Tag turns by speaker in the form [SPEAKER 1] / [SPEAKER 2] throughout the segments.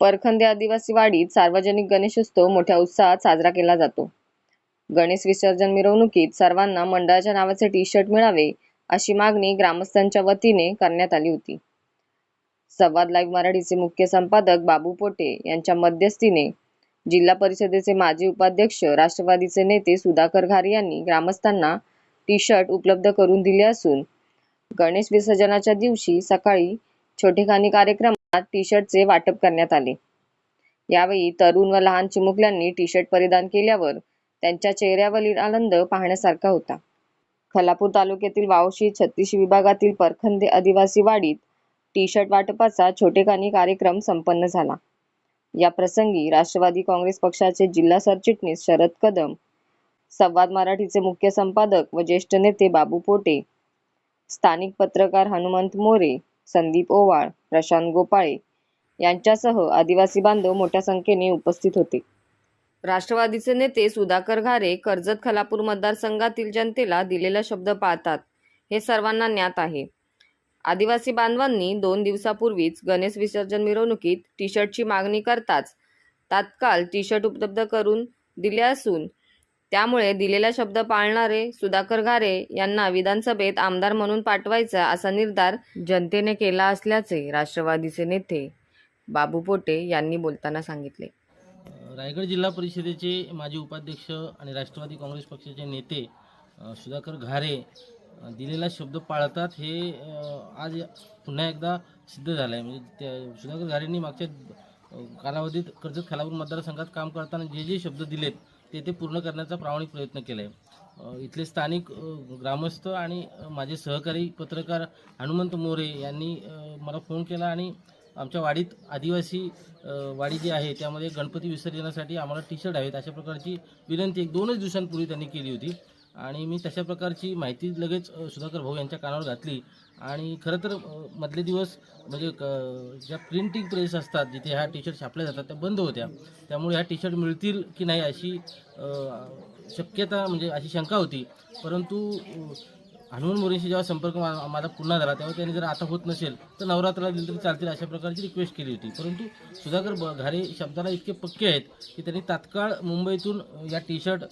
[SPEAKER 1] परखंदे आदिवासी वाडीत सार्वजनिक गणेशोत्सव मोठ्या उत्साहात साजरा केला जातो. गणेश विसर्जन मिरवणुकीत सर्वांना मंडळाच्या नावाचे टी शर्ट मिळावे अशी मागणी ग्रामस्थांच्या वतीने करण्यात आली होती. संवाद लाईव्ह मराठीचे मुख्य संपादक बाबू पोटे यांच्या मध्यस्थीने जिल्हा परिषदेचे माजी उपाध्यक्ष राष्ट्रवादीचे नेते सुधाकर घारे यांनी ग्रामस्थांना टी शर्ट उपलब्ध करून दिले असून गणेश विसर्जनाच्या दिवशी सकाळी छोटेखानी कार्यक्रमात टी शर्टचे वाटप करण्यात आले. यावेळी तरुण व लहान चिमुकल्यांनी टी शर्ट परिधान केल्यावर त्यांच्या चेहऱ्यावरील आनंद पाहण्यासारखा होता. खलापूर तालुक्यातील वावशी छत्तीस विभागातील परखंदे आदिवासी वाडीत टी शर्ट वाटपाचा छोटेखानी कार्यक्रम संपन्न झाला. या प्रसंगी राष्ट्रवादी काँग्रेस पक्षाचे जिल्हा सरचिटणीस शरद कदम संवाद मराठीचे मुख्य संपादक व ज्येष्ठ नेते बाबू पोटे स्थानिक पत्रकार हनुमंत मोरे संदीप ओवाळ प्रशांत गोपाळे यांच्यासह आदिवासी बांधव मोठ्या संख्येने उपस्थित होते. राष्ट्रवादीचे नेते सुधाकर घारे कर्जत खलापूर मतदारसंघातील जनतेला दिलेला शब्द पाळतात हे सर्वांना ज्ञात आहे. आदिवासी बांधवांनी दोन दिवसापूर्वीच गणेश विसर्जन मिरवणुकीत टी शर्टची मागणी करताच तात्काळ टी शर्ट उपलब्ध करून दिले असून त्यामुळे दिलेला शब्द पाळणारे सुधाकर घारे यांना विधानसभेत आमदार म्हणून पाठवायचा असा निर्धार जनतेने केला असल्याचे राष्ट्रवादीचे नेते बाबू पोटे यांनी बोलताना सांगितले.
[SPEAKER 2] रायगड जिल्हा परिषदेचे माजी उपाध्यक्ष आणि राष्ट्रवादी काँग्रेस पक्षाचे नेते सुधाकर घारे दिलेला शब्द पाळतात हे आज पुन्हा एकदा सिद्ध झालं आहे म्हणजे त्या सुधाकर घारेंनी मागच्या कालावधीत कर्जत खालापूर मतदारसंघात काम करताना जे जे शब्द दिलेत ते ते पूर्ण करण्याचा प्रामाणिक प्रयत्न केला आहे इथले स्थानिक ग्रामस्थ आणि माझे सहकारी पत्रकार हनुमंत मोरे यांनी मला फोन केला आणि आमच्या वाडीत आदिवासी वाडी जी आहे त्यामध्ये गणपती विसर्जनासाठी आम्हाला टी शर्ट हवेत अशा प्रकारची विनंती एक दोनच दिवसांपूर्वी त्यांनी केली होती. आणि मी तशा प्रकारची माहिती लगेच सुधाकर भाऊ यांच्या कानावर घातली. आणि खरं तर मधले दिवस म्हणजे क- ज्या प्रिंटिंग प्रेस असतात जिथे ह्या टी शर्ट छापल्या जातात त्या बंद होत्या. त्यामुळे ह्या टी शर्ट मिळतील की नाही अशी शक्यता म्हणजे अशी शंका होती. परंतु हनुमान मोरेंशी जेव्हा संपर्क मा- माझा पुन्हा झाला तेव्हा त्यांनी जर आता होत नसेल तर नवरात्राला दिलं तरी चालतील अशा प्रकारची रिक्वेस्ट केली होती. परंतु सुधाकर ब- घारे शब्दाला इतके पक्के आहेत की त्यांनी तात्काळ मुंबईतून या टी शर्ट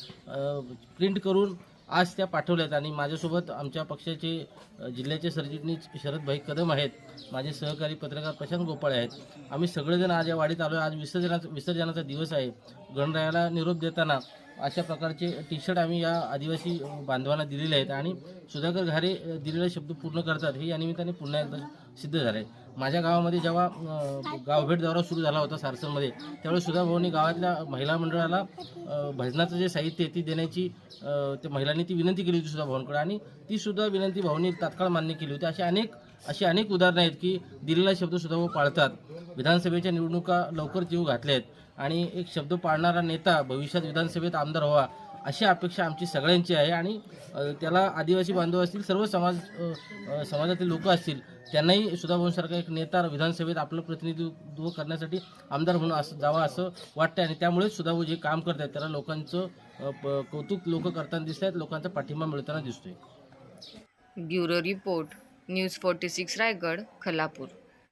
[SPEAKER 2] प्रिंट करून आज त्या पाठवल्यात आणि माझ्यासोबत आमच्या पक्षाचे जिल्ह्याचे सरचिटणीस शरदभाई कदम आहेत. माझे सहकारी पत्रकार प्रशांत गोपाळे आहेत. आम्ही सगळेजण आज या वाडीत आलो आज विसर्जनाचा विसर्जनाचा दिवस आहे. गणरायाला निरोप देताना अशा प्रकारचे टी शर्ट आम्ही या आदिवासी बांधवांना दिलेले आहेत आणि सुधाकर घारे दिलेले शब्द पूर्ण करतात. हे या निमित्ताने पुन्हा एकदा सिद्ध झाले आहे माझ्या गावामध्ये जेव्हा गावभेट दौरा सुरू झाला होता सारसनमध्ये त्यावेळेस सुधा भाऊनी गावातल्या महिला मंडळाला भजनाचं जे साहित्य आहे ती देण्याची त्या महिलांनी ती विनंती केली होती सुधा भाऊंकडे. आणि ती सुद्धा विनंती भाऊंनी तात्काळ मान्य केली होती. अशी अनेक अशी अनेक उदाहरणं आहेत की दिलेला शब्द सुद्धा भाऊ पाळतात. विधानसभेच्या निवडणुका लवकर जीव घातल्या आहेत आणि एक शब्द पाळणारा नेता भविष्यात विधानसभेत आमदार व्हावा अशी अपेक्षा आमची सगळ्यांची आहे. आणि त्याला आदिवासी बांधव असतील सर्व समाज समाजातील लोक असतील त्यांनाही सुधाभाऊंसारखा एक नेता विधानसभेत आपलं प्रतिनिधित्व करण्यासाठी आमदार म्हणून असं जावं असं वाटतं आणि त्यामुळेच सुधाभाऊ जे काम करत आहेत त्याला लोकांचं प- कौतुक लोक करताना दिसत आहेत लोकांचा पाठिंबा मिळताना दिसतोय.
[SPEAKER 1] Bureau report news forty six Raigad Khalapur.